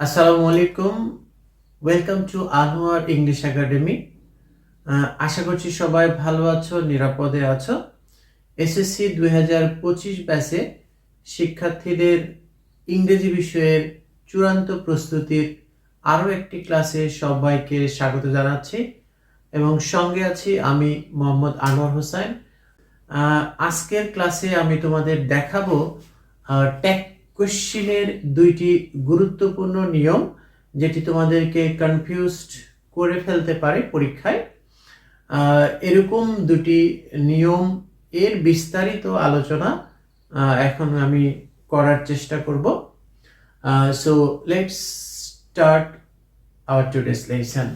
আসসালামু আলাইকুম। Welcome to Anwar English academy আশা করছি সবাই ভালো আছো, নিরাপদে আছো। এসএসসি দুই হাজার পঁচিশ ব্যাচে শিক্ষার্থীদের ইংরেজি বিষয়ের চূড়ান্ত প্রস্তুতির আরও একটি ক্লাসে সবাইকে স্বাগত জানাচ্ছি। এবং সঙ্গে আছি আমি মোহাম্মদ আনোয়ার হোসেন। আজকের ক্লাসে আমি তোমাদের দেখাবো ট্যাক কোশ্চিনের দুইটি গুরুত্বপূর্ণ নিয়ম যেটি তোমাদেরকে কনফিউজড করে ফেলতে পারে পরীক্ষায়। এরকম দুটি নিয়ম এর বিস্তারিত আলোচনা এখন আমি করার চেষ্টা করব। So let's start our today's lesson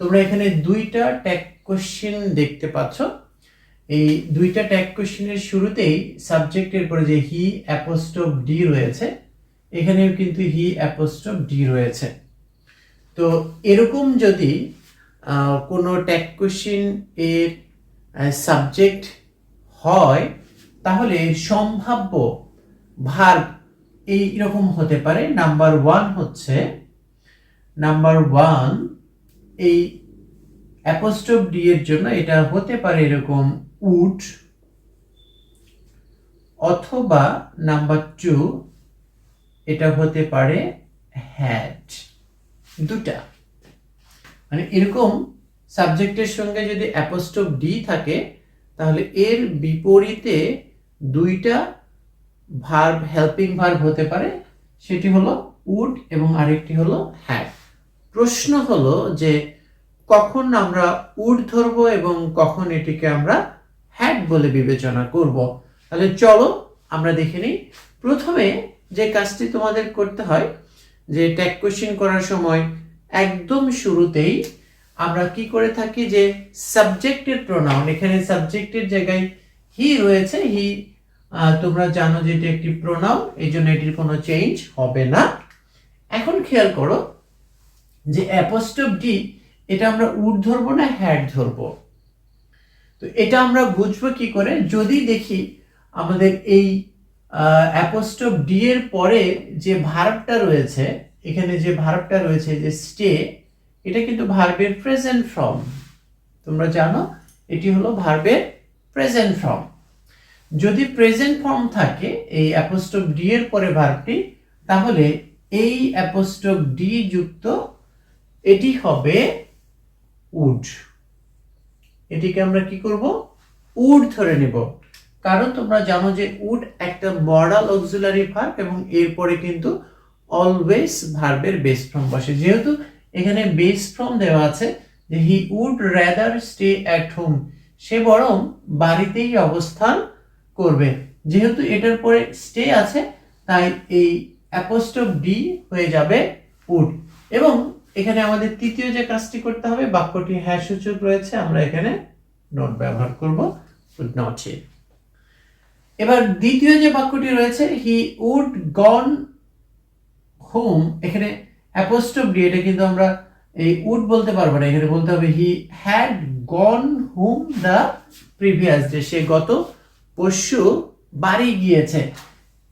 তোমরা এখানে দুইটা ট্যাগ কোশ্চেন দেখতে পাচ্ছ। এই দুইটা ট্যাগ কোশ্চেনের শুরুতেই সাবজেক্টের পরে যে হি অ্যাপোস্টপ ডি রয়েছে, এখানেও কিন্তু হি অ্যাপোস্টপ ডি রয়েছে। তো এরকম যদি কোনো ট্যাগ কোশ্চেন এর সাবজেক্ট হয়, তাহলে সম্ভাব্য ভার্ব এই রকম হতে পারে। নাম্বার ওয়ান হচ্ছে নাম্বার ওয়ান এই অ্যাপোস্ট্রোফ ডি এর জন্য এটা হতে পারে এরকম উড অথবা নাম্বার টু, এটা হতে পারে হ্যাড, দুটা। মানে এরকম সাবজেক্টের সঙ্গে যদি অ্যাপোস্ট্রোফ ডি থাকে, তাহলে এর বিপরীতে দুইটা ভার্ব, হেল্পিং ভার্ব হতে পারে। সেটি হলো উড এবং আরেকটি হলো হ্যাড। প্রশ্ন হলো যে কখন আমরা উড ধরবো এবং কখন এটিকে আমরা হ্যাড বলে বিবেচনা করব। তাহলে চলো আমরা দেখে নিই। প্রথমে যে কাজটি তোমাদের করতে হয়, যে ট্যাগ কোশ্চিন করার সময় একদম শুরুতেই আমরা কি করে থাকি যে সাবজেক্টের প্রোনাউন এখানে সাবজেক্টের জায়গায় হি রয়েছে হি তোমরা জানো যে এটি একটি প্রোনাউন এই জন্য এটির কোনো চেঞ্জ হবে না। এখন খেয়াল করো যে অ্যাপোস্টপ ডি এটা আমরা উড ধরবো না হ্যাড ধরবো? তো এটা আমরা বুঝব কি করে? যদি দেখি আমাদের এই অ্যাপোস্টপ ডি এর পরে যে ভার্বটা রয়েছে, এখানে যে ভার্বটা রয়েছে, যে স্টে, এটা কিন্তু ভার্বের প্রেজেন্ট ফর্ম। তোমরা জানো, এটি হলো ভার্বের প্রেজেন্ট ফর্ম। যদি প্রেজেন্ট ফর্ম থাকে, এই অ্যাপোস্টপ ডি এর পরে ভার্বটি তাহলে এই অ্যাপোস্টপ ডি যুক্ত, এটি হবে উড। এটিকে আমরা কি করব? উড ধরে নেব। কারণ তোমরা জানো যে উড একটা মডাল অক্সিলারি ভার্ব এবং এরপরে কিন্তু অলওয়েজ ভার্বের বেস ফর্ম বসে। যেহেতু এখানে বেস ফর্ম দেওয়া আছে যে he would rather stay at home, সে বরং বাড়িতেই অবস্থান করবে। যেহেতু এটার পরে স্টে আছে, তাই এই অ্যাপোস্টপ ডি হয়ে যাবে উড। এবং এখানে আমাদের তৃতীয় যে কাজটি করতে হবে বাক্যটি হ্যাঁ সূচক রয়েছে, আমরা এখানে নোট ব্যবহার করব নট এবার দ্বিতীয় যে বাক্যটি রয়েছে হি উড গন হোম এখানে অ্যাপোস্টপ ডি এটা কিন্তু আমরা এই উড বলতে পারব না, এখানে বলতে হবে he had gone home the previous day সে গত পরশু বাড়ি গিয়েছে।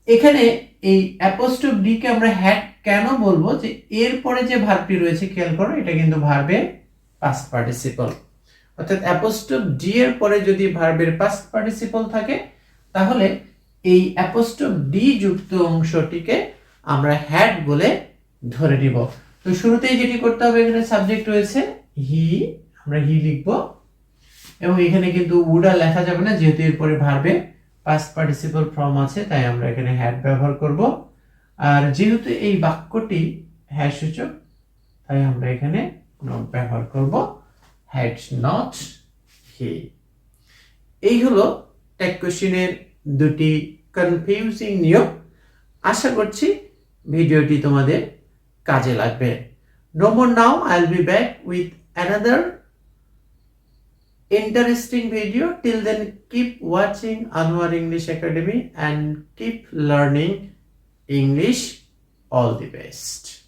এখানে এই অ্যাপোস্টপ ডি কে আমরা হ্যাড কেন বলব? যে এরপরে যে ভার্বটি রয়েছে, খেয়াল করো, এটা কিন্তু ভার্বের পাস্ট পার্টিসিপল অর্থাৎ অ্যাপোস্টপ ডি এর পরে যদি ভার্বের পাস্ট পার্টিসিপল থাকে, তাহলে এই অ্যাপোস্টপ ডি যুক্ত অংশটিকে আমরা হ্যাড বলে ধরে নিব। তো শুরুতেই যেটি করতে হবে, এখানে সাবজেক্ট রয়েছে হি আমরা হি লিখব। এবং এখানে কিন্তু উড লেখা যাবে না, যেহেতু এরপরে ভার্বে পাস্ট পার্টিসিপল ফর্ম আছে তাই আমরা এখানে হ্যাড ব্যবহার করব। আর যেহেতু এই বাক্যটি হ্যাঁ সূচক তাই আমরা এখানে নট ব্যবহার করব হ্যাড নট হি এই হলো ট্যাগ কোশ্চিনের দুটি কনফিউজিং নিয়ম। আশা করছি ভিডিওটি তোমাদের কাজে লাগবে। No more now, I'll be back with another interesting video. Till then, keep watching Anwar English Academy and keep learning English. All the best.